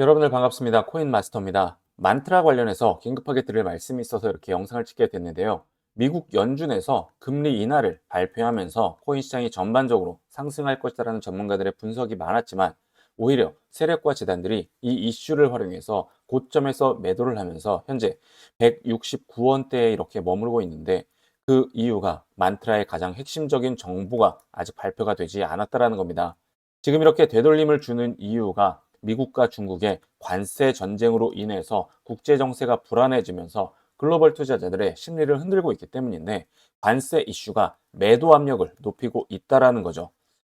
여러분들 반갑습니다. 코인 마스터입니다. 만트라 관련해서 긴급하게 드릴 말씀이 있어서 이렇게 영상을 찍게 됐는데요. 미국 연준에서 금리 인하를 발표하면서 코인 시장이 전반적으로 상승할 것이라는 전문가들의 분석이 많았지만 오히려 세력과 재단들이 이 이슈를 활용해서 고점에서 매도를 하면서 현재 169원대에 이렇게 머무르고 있는데 그 이유가 만트라의 가장 핵심적인 정보가 아직 발표가 되지 않았다라는 겁니다. 지금 이렇게 되돌림을 주는 이유가 미국과 중국의 관세 전쟁으로 인해서 국제 정세가 불안해지면서 글로벌 투자자들의 심리를 흔들고 있기 때문인데 관세 이슈가 매도 압력을 높이고 있다라는 거죠.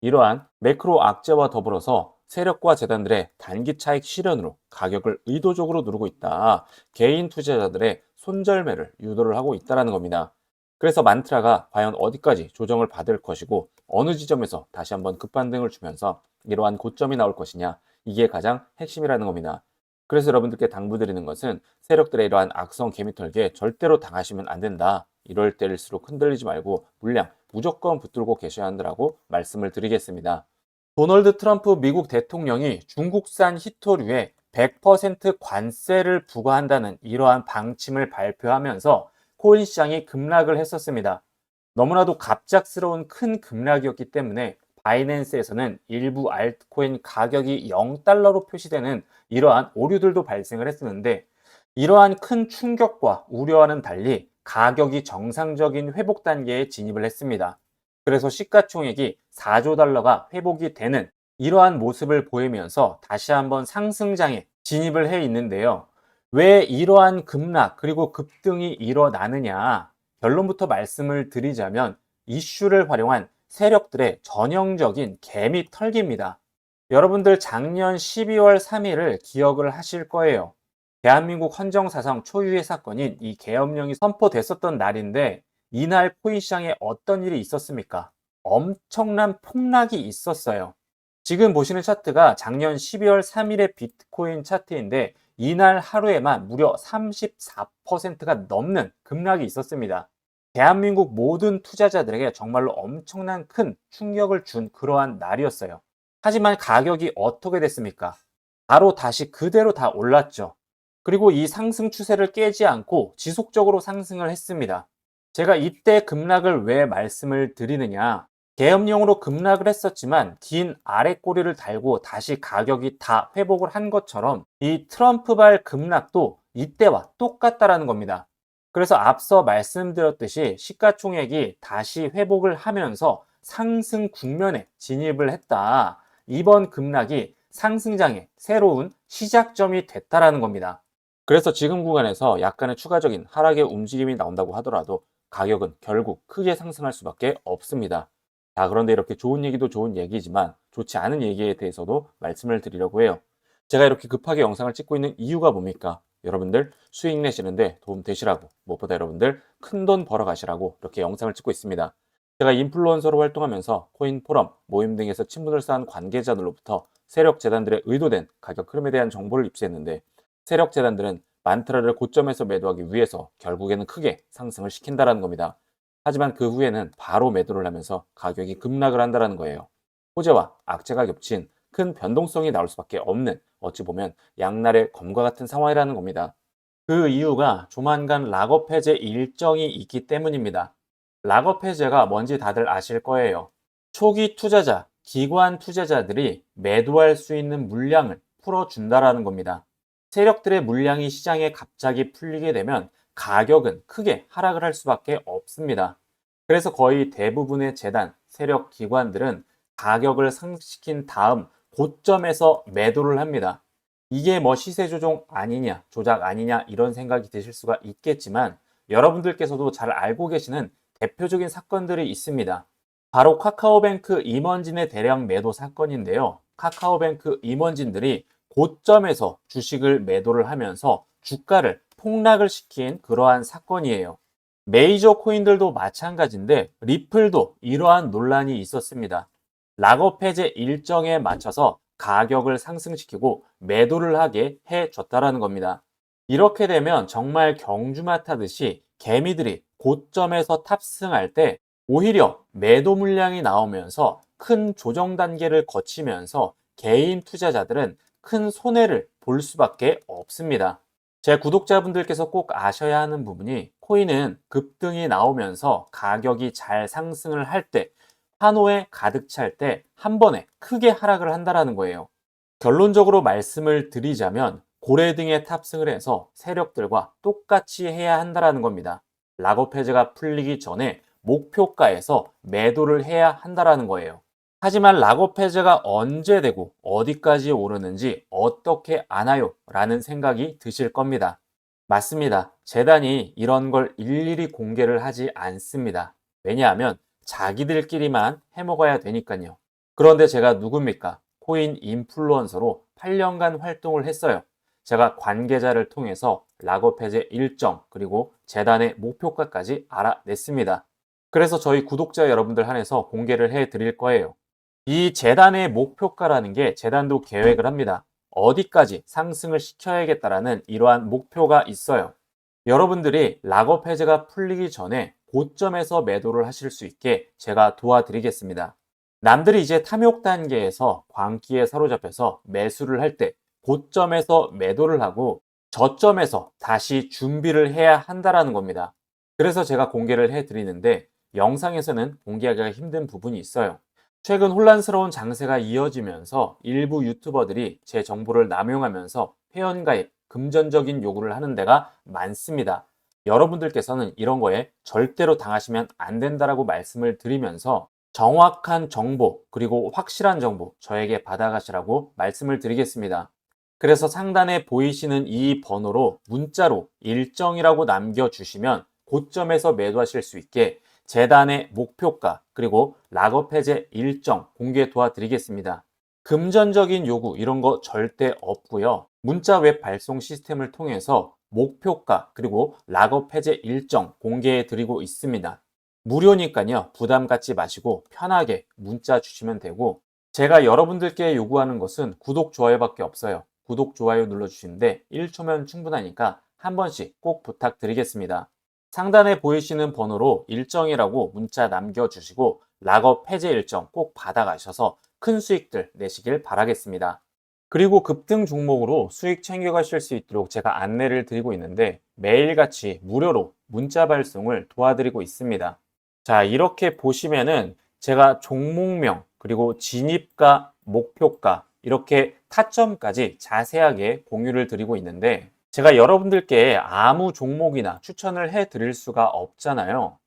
이러한 매크로 악재와 더불어서 세력과 재단들의 단기 차익 실현으로 가격을 의도적으로 누르고 있다. 개인 투자자들의 손절매를 유도를 하고 있다라는 겁니다. 그래서 만트라가 과연 어디까지 조정을 받을 것이고 어느 지점에서 다시 한번 급반등을 주면서 이러한 고점이 나올 것이냐 이게 가장 핵심이라는 겁니다. 그래서 여러분들께 당부드리는 것은 세력들의 이러한 악성 개미털기에 절대로 당하시면 안 된다. 이럴 때일수록 흔들리지 말고 물량 무조건 붙들고 계셔야 한다고 말씀을 드리겠습니다. 도널드 트럼프 미국 대통령이 중국산 히토류에 100% 관세를 부과한다는 이러한 방침을 발표하면서 코인 시장이 급락을 했었습니다. 너무나도 갑작스러운 큰 급락이었기 때문에 바이낸스에서는 일부 알트코인 가격이 0달러로 표시되는 이러한 오류들도 발생을 했었는데 이러한 큰 충격과 우려와는 달리 가격이 정상적인 회복 단계에 진입을 했습니다. 그래서 시가총액이 4조 달러가 회복이 되는 이러한 모습을 보이면서 다시 한번 상승장에 진입을 해 있는데요. 왜 이러한 급락 그리고 급등이 일어나느냐 결론부터 말씀을 드리자면 이슈를 활용한 세력들의 전형적인 개미 털기입니다. 여러분들 작년 12월 3일을 기억을 하실 거예요. 대한민국 헌정사상 초유의 사건인 이 계엄령이 선포됐었던 날인데 이날 코인 시장에 어떤 일이 있었습니까? 엄청난 폭락이 있었어요. 지금 보시는 차트가 작년 12월 3일의 비트코인 차트인데 이날 하루에만 무려 34%가 넘는 급락이 있었습니다. 대한민국 모든 투자자들에게 정말로 엄청난 큰 충격을 준 그러한 날이었어요. 하지만 가격이 어떻게 됐습니까? 바로 다시 그대로 다 올랐죠. 그리고 이 상승 추세를 깨지 않고 지속적으로 상승을 했습니다. 제가 이때 급락을 왜 말씀을 드리느냐? 계엄령으로 급락을 했었지만 긴 아래 꼬리를 달고 다시 가격이 다 회복을 한 것처럼 이 트럼프발 급락도 이때와 똑같다라는 겁니다. 그래서 앞서 말씀드렸듯이 시가총액이 다시 회복을 하면서 상승 국면에 진입을 했다. 이번 급락이 상승장의 새로운 시작점이 됐다라는 겁니다. 그래서 지금 구간에서 약간의 추가적인 하락의 움직임이 나온다고 하더라도 가격은 결국 크게 상승할 수밖에 없습니다. 자, 그런데 이렇게 좋은 얘기도 좋은 얘기지만 좋지 않은 얘기에 대해서도 말씀을 드리려고 해요. 제가 이렇게 급하게 영상을 찍고 있는 이유가 뭡니까? 여러분들 수익 내시는데 도움 되시라고 무엇보다 여러분들 큰 돈 벌어 가시라고 이렇게 영상을 찍고 있습니다. 제가 인플루언서로 활동하면서 코인 포럼, 모임 등에서 친분을 쌓은 관계자들로부터 세력 재단들의 의도된 가격 흐름에 대한 정보를 입수했는데 세력 재단들은 만트라를 고점에서 매도하기 위해서 결국에는 크게 상승을 시킨다라는 겁니다. 하지만 그 후에는 바로 매도를 하면서 가격이 급락을 한다라는 거예요. 호재와 악재가 겹친 큰 변동성이 나올 수밖에 없는 어찌 보면 양날의 검과 같은 상황이라는 겁니다. 그 이유가 조만간 락업 해제 일정이 있기 때문입니다. 락업 해제가 뭔지 다들 아실 거예요. 초기 투자자, 기관 투자자들이 매도할 수 있는 물량을 풀어준다라는 겁니다. 세력들의 물량이 시장에 갑자기 풀리게 되면 가격은 크게 하락을 할 수밖에 없습니다. 그래서 거의 대부분의 재단, 세력 기관들은 가격을 상승시킨 다음 고점에서 매도를 합니다. 이게 뭐 시세 조종 아니냐, 조작 아니냐 이런 생각이 드실 수가 있겠지만 여러분들께서도 잘 알고 계시는 대표적인 사건들이 있습니다. 바로 카카오뱅크 임원진의 대량 매도 사건인데요. 카카오뱅크 임원진들이 고점에서 주식을 매도를 하면서 주가를 폭락을 시킨 그러한 사건이에요. 메이저 코인들도 마찬가지인데 리플도 이러한 논란이 있었습니다. 락업 해제 일정에 맞춰서 가격을 상승시키고 매도를 하게 해줬다라는 겁니다. 이렇게 되면 정말 경주마 타듯이 개미들이 고점에서 탑승할 때 오히려 매도 물량이 나오면서 큰 조정 단계를 거치면서 개인 투자자들은 큰 손해를 볼 수밖에 없습니다. 제 구독자분들께서 꼭 아셔야 하는 부분이 코인은 급등이 나오면서 가격이 잘 상승을 할 때, 환호에 가득 찰 때 한 번에 크게 하락을 한다라는 거예요. 결론적으로 말씀을 드리자면 고래 등에 탑승을 해서 세력들과 똑같이 해야 한다라는 겁니다. 락업 해제가 풀리기 전에 목표가에서 매도를 해야 한다라는 거예요. 하지만 락업 해제가 언제 되고 어디까지 오르는지 어떻게 아나요? 라는 생각이 드실 겁니다. 맞습니다. 재단이 이런 걸 일일이 공개를 하지 않습니다. 왜냐하면 자기들끼리만 해먹어야 되니까요. 그런데 제가 누굽니까? 코인 인플루언서로 8년간 활동을 했어요. 제가 관계자를 통해서 락업 해제 일정 그리고 재단의 목표가까지 알아냈습니다. 그래서 저희 구독자 여러분들 한해서 공개를 해 드릴 거예요. 이 재단의 목표가라는 게 재단도 계획을 합니다. 어디까지 상승을 시켜야겠다라는 이러한 목표가 있어요. 여러분들이 락업 해제가 풀리기 전에 고점에서 매도를 하실 수 있게 제가 도와드리겠습니다. 남들이 이제 탐욕 단계에서 광기에 사로잡혀서 매수를 할 때 고점에서 매도를 하고 저점에서 다시 준비를 해야 한다라는 겁니다. 그래서 제가 공개를 해 드리는데 영상에서는 공개하기가 힘든 부분이 있어요. 최근 혼란스러운 장세가 이어지면서 일부 유튜버들이 제 정보를 남용하면서 회원가입, 금전적인 요구를 하는 데가 많습니다. 여러분들께서는 이런 거에 절대로 당하시면 안 된다라고 말씀을 드리면서 정확한 정보 그리고 확실한 정보 저에게 받아가시라고 말씀을 드리겠습니다. 그래서 상단에 보이시는 이 번호로 문자로 일정이라고 남겨주시면 고점에서 매도하실 수 있게 재단의 목표가 그리고 락업 해제 일정 공개 도와드리겠습니다. 금전적인 요구 이런 거 절대 없고요. 문자 웹 발송 시스템을 통해서 목표가 그리고 락업 해제 일정 공개해 드리고 있습니다. 무료니까요. 부담 갖지 마시고 편하게 문자 주시면 되고 제가 여러분들께 요구하는 것은 구독, 좋아요밖에 없어요. 구독, 좋아요 눌러주시는데 1초면 충분하니까 한 번씩 꼭 부탁드리겠습니다. 상단에 보이시는 번호로 일정이라고 문자 남겨주시고 락업 해제 일정 꼭 받아가셔서 큰 수익들 내시길 바라겠습니다. 그리고 급등 종목으로 수익 챙겨가실 수 있도록 제가 안내를 드리고 있는데 매일같이 무료로 문자 발송을 도와드리고 있습니다. 자, 이렇게 보시면은 제가 종목명 그리고 진입가, 목표가 이렇게 타점까지 자세하게 공유를 드리고 있는데 제가 여러분들께 아무 종목이나 추천을 해 드릴 수가 없잖아요.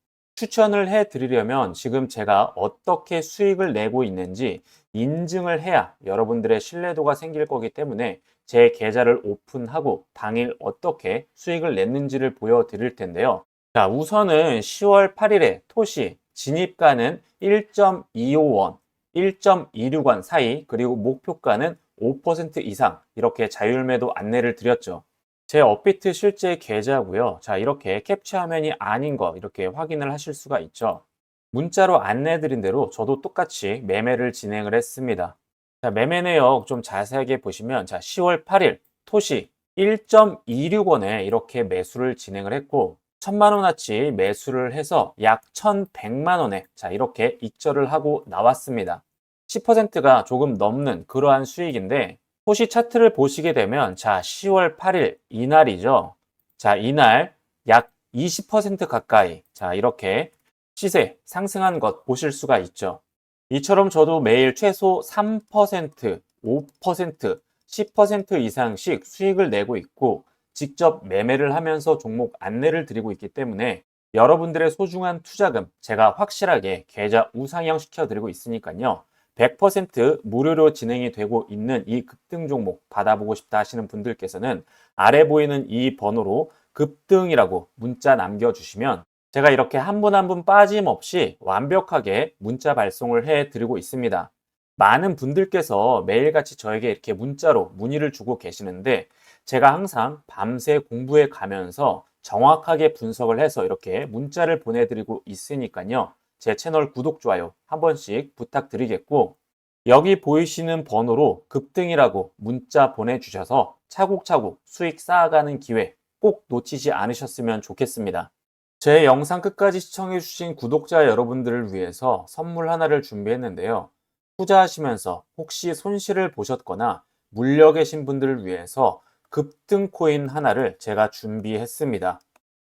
추천을 해 드리려면 지금 제가 어떻게 수익을 내고 있는지 인증을 해야 여러분들의 신뢰도가 생길 거기 때문에 제 계좌를 오픈하고 당일 어떻게 수익을 냈는지를 보여 드릴 텐데요. 자, 우선은 10월 8일에 토시 진입가는 1.251, 1.26원 사이 그리고 목표가는 5% 이상 이렇게 자율매도 안내를 드렸죠. 제 업비트 실제 계좌고요. 자, 이렇게 캡처 화면이 아닌 거 이렇게 확인을 하실 수가 있죠. 문자로 안내드린 대로 저도 똑같이 매매를 진행을 했습니다. 자, 매매 내역 좀 자세하게 보시면 자, 10월 8일 토시 1.26원에 이렇게 매수를 진행을 했고 1000만 원어치 매수를 해서 약 1100만 원에 자, 이렇게 익절을 하고 나왔습니다. 10%가 조금 넘는 그러한 수익인데 토시 차트를 보시게 되면 자 10월 8일 이날이죠. 자 이날 약 20% 가까이 자 이렇게 시세 상승한 것 보실 수가 있죠. 이처럼 저도 매일 최소 3%, 5%, 10% 이상씩 수익을 내고 있고 직접 매매를 하면서 종목 안내를 드리고 있기 때문에 여러분들의 소중한 투자금 제가 확실하게 계좌 우상향 시켜드리고 있으니까요. 100% 무료로 진행이 되고 있는 이 급등 종목 받아보고 싶다 하시는 분들께서는 아래 보이는 이 번호로 급등이라고 문자 남겨주시면 제가 이렇게 한 분 한 분 빠짐없이 완벽하게 문자 발송을 해 드리고 있습니다. 많은 분들께서 매일같이 저에게 이렇게 문자로 문의를 주고 계시는데 제가 항상 밤새 공부해 가면서 정확하게 분석을 해서 이렇게 문자를 보내드리고 있으니까요. 제 채널 구독, 좋아요 한 번씩 부탁드리겠고 여기 보이시는 번호로 급등이라고 문자 보내주셔서 차곡차곡 수익 쌓아가는 기회 꼭 놓치지 않으셨으면 좋겠습니다. 제 영상 끝까지 시청해주신 구독자 여러분들을 위해서 선물 하나를 준비했는데요. 투자하시면서 혹시 손실을 보셨거나 물려 계신 분들을 위해서 급등 코인 하나를 제가 준비했습니다.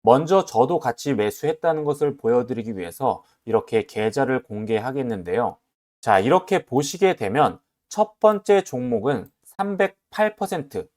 먼저 저도 같이 매수했다는 것을 보여드리기 위해서 이렇게 계좌를 공개하겠는데요. 자, 이렇게 보시게 되면 첫 번째 종목은 308%,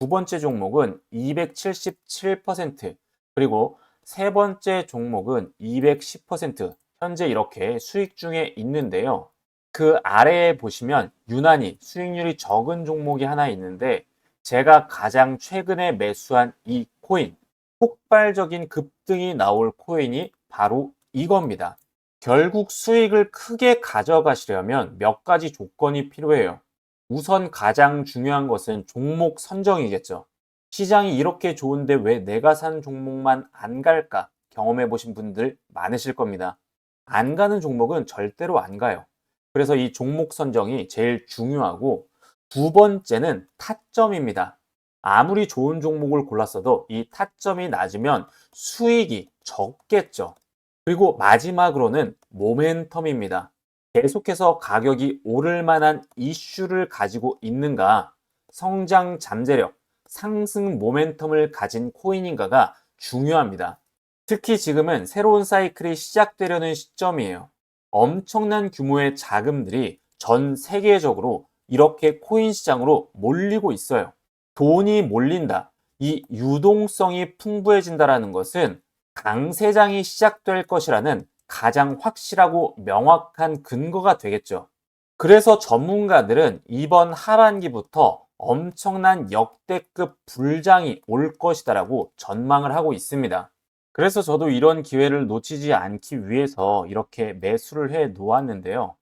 두 번째 종목은 277%, 그리고 세 번째 종목은 210%, 현재 이렇게 수익 중에 있는데요. 그 아래에 보시면 유난히 수익률이 적은 종목이 하나 있는데 제가 가장 최근에 매수한 이 코인, 폭발적인 급등이 나올 코인이 바로 이겁니다. 결국 수익을 크게 가져가시려면 몇 가지 조건이 필요해요. 우선 가장 중요한 것은 종목 선정이겠죠. 시장이 이렇게 좋은데 왜 내가 산 종목만 안 갈까 경험해 보신 분들 많으실 겁니다. 안 가는 종목은 절대로 안 가요. 그래서 이 종목 선정이 제일 중요하고 두 번째는 타점입니다. 아무리 좋은 종목을 골랐어도 이 타점이 낮으면 수익이 적겠죠. 그리고 마지막으로는 모멘텀입니다. 계속해서 가격이 오를 만한 이슈를 가지고 있는가, 성장 잠재력, 상승 모멘텀을 가진 코인인가가 중요합니다. 특히 지금은 새로운 사이클이 시작되려는 시점이에요. 엄청난 규모의 자금들이 전 세계적으로 이렇게 코인 시장으로 몰리고 있어요. 돈이 몰린다. 이 유동성이 풍부해진다라는 것은 강세장이 시작될 것이라는 가장 확실하고 명확한 근거가 되겠죠. 그래서 전문가들은 이번 하반기부터 엄청난 역대급 불장이 올 것이다라고 전망을 하고 있습니다. 그래서 저도 이런 기회를 놓치지 않기 위해서 이렇게 매수를 해 놓았는데요.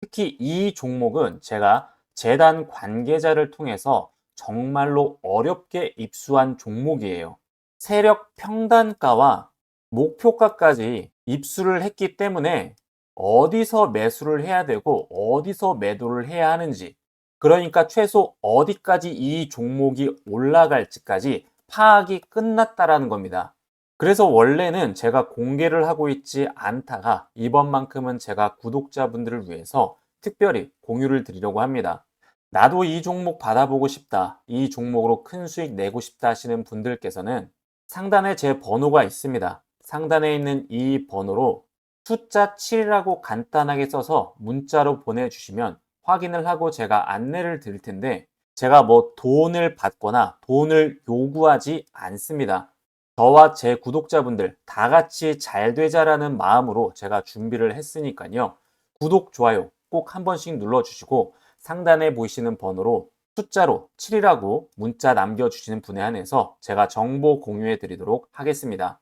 특히 이 종목은 제가 재단 관계자를 통해서 정말로 어렵게 입수한 종목이에요. 세력 평단가와 목표가까지 입수를 했기 때문에 어디서 매수를 해야 되고 어디서 매도를 해야 하는지 그러니까 최소 어디까지 이 종목이 올라갈지까지 파악이 끝났다라는 겁니다. 그래서 원래는 제가 공개를 하고 있지 않다가 이번만큼은 제가 구독자분들을 위해서 특별히 공유를 드리려고 합니다. 나도 이 종목 받아보고 싶다. 이 종목으로 큰 수익 내고 싶다 하시는 분들께서는 상단에 제 번호가 있습니다. 상단에 있는 이 번호로 숫자 7이라고 간단하게 써서 문자로 보내주시면 확인을 하고 제가 안내를 드릴 텐데 제가 뭐 돈을 받거나 돈을 요구하지 않습니다. 저와 제 구독자분들 다 같이 잘 되자라는 마음으로 제가 준비를 했으니까요. 구독, 좋아요 꼭 한 번씩 눌러주시고 상단에 보이시는 번호로 숫자로 7이라고 문자 남겨주시는 분에 한해서 제가 정보 공유해 드리도록 하겠습니다.